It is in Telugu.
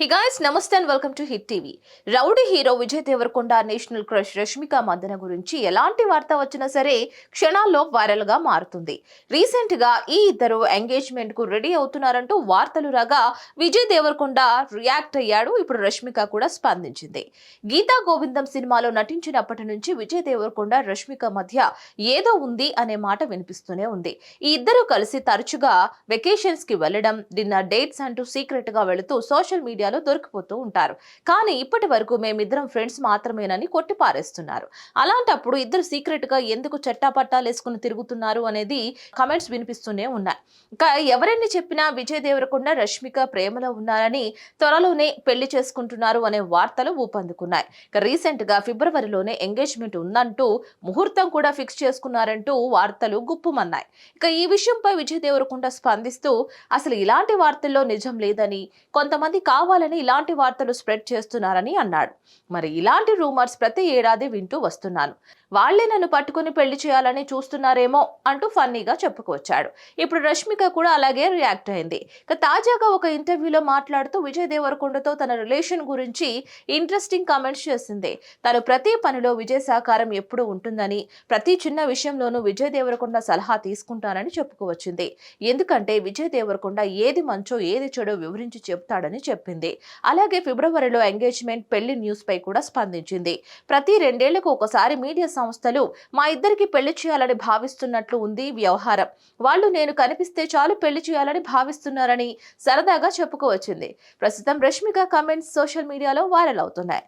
హి గాయస్ నమస్తే and welcome to hit TV rowdy hero Vijay Devarakonda national crush Rashmika Mandanna గురించి ఎలాంటి వార్త వచ్చినా సరే క్షణాల్లో వైరల్గా మారుతుంది. రీసెంట్గా ఈ ఇద్దరు ఎంగేజ్మెంట్కు రెడీ అవుతున్నారంటూ వార్తలు రాగా విజయ్ దేవరకొండ రియాక్ట్ అయ్యాడు. ఇప్పుడు రష్మిక కూడా స్పందించింది. గీతా గోవిందం సినిమాలో నటించినప్పటి నుంచి విజయ్ దేవరకొండ రష్మిక మధ్య ఏదో ఉంది అనే మాట వినిపిస్తూనే ఉంది. ఈ ఇద్దరు కలిసి తరచుగా వెకేషన్స్కి డిన్నర్ డేట్స్ అంటూ సీక్రెట్గా వెళుతూ సోషల్ మీడియా మీడియాలో దొరికిపోతూ ఉంటారు. కానీ ఇప్పటి వరకు మేమిద్దరం ఫ్రెండ్స్ మాత్రమేనని కొట్టిపారేస్తున్నారు. అలాంటప్పుడు ఇద్దరు సీక్రెట్గా ఎందుకు చట్టాపట్టాలు వేసుకుని తిరుగుతున్నారు అనేది కమెంట్స్ వినిపిస్తూనే ఉన్నాయి. ఇంకా ఎవరెన్ని చెప్పినా విజయ్ దేవరకొండ రష్మిక ప్రేమలో ఉన్నారని త్వరలోనే పెళ్ళి చేసుకుంటున్నారు అనే వార్తలు ఊపందుకున్నాయి. ఇక రీసెంట్గా ఫిబ్రవరిలోనే ఎంగేజ్మెంట్ ఉందంటూ ముహూర్తం కూడా ఫిక్స్ చేసుకున్నారంటూ వార్తలు గుప్పుమన్నాయి. ఇక ఈ విషయంపై విజయ్ దేవరకొండ స్పందిస్తూ అసలు ఇలాంటి వార్తల్లో నిజం లేదని కొంతమంది కావాలని ఇలాంటి వార్తలు స్ప్రెడ్ చేస్తున్నారని అన్నాడు. మరి ఇలాంటి రూమర్స్ ప్రతి ఏడాది వింటూ వస్తున్నాను. వాళ్ళే నన్ను పట్టుకుని పెళ్ళి చేయాలని చూస్తున్నారేమో అంటూ ఫన్నీగా చెప్పుకొచ్చాడు ఇప్పుడు రష్మిక కూడా అలాగే రియాక్ట్ అయింది. ఇక తాజాగా ఒక ఇంటర్వ్యూలో మాట్లాడుతూ విజయ్ దేవరకొండతో తన రిలేషన్ గురించి ఇంట్రెస్టింగ్ కామెంట్స్ చేసింది. తను ప్రతి పనిలో విజయ్ సహకారం ఎప్పుడు ఉంటుందని ప్రతి చిన్న విషయంలోనూ విజయ్ దేవరకొండ సలహా తీసుకుంటానని చెప్పుకోవచ్చింది ఎందుకంటే విజయ్ దేవరకొండ ఏది మంచో ఏది చెడో వివరించి చెప్తాడని చెప్పింది. అలాగే ఫిబ్రవరిలో ఎంగేజ్మెంట్ పెళ్ళి న్యూస్ పై కూడా స్పందించింది. ప్రతి రెండేళ్ళకు ఒకసారి మీడియా సంస్థలు మా ఇద్దరికి పెళ్ళి చేయాలని భావిస్తున్నట్లు ఉంది వ్యవహారం. వాళ్ళు నేను కనిపిస్తే చాలు పెళ్ళి చేయాలని భావిస్తున్నారని సరదాగా చెప్పుకోవచ్చింది. ప్రస్తుతం రష్మిక కమెంట్స్ సోషల్ మీడియాలో వైరల్ అవుతున్నాయి.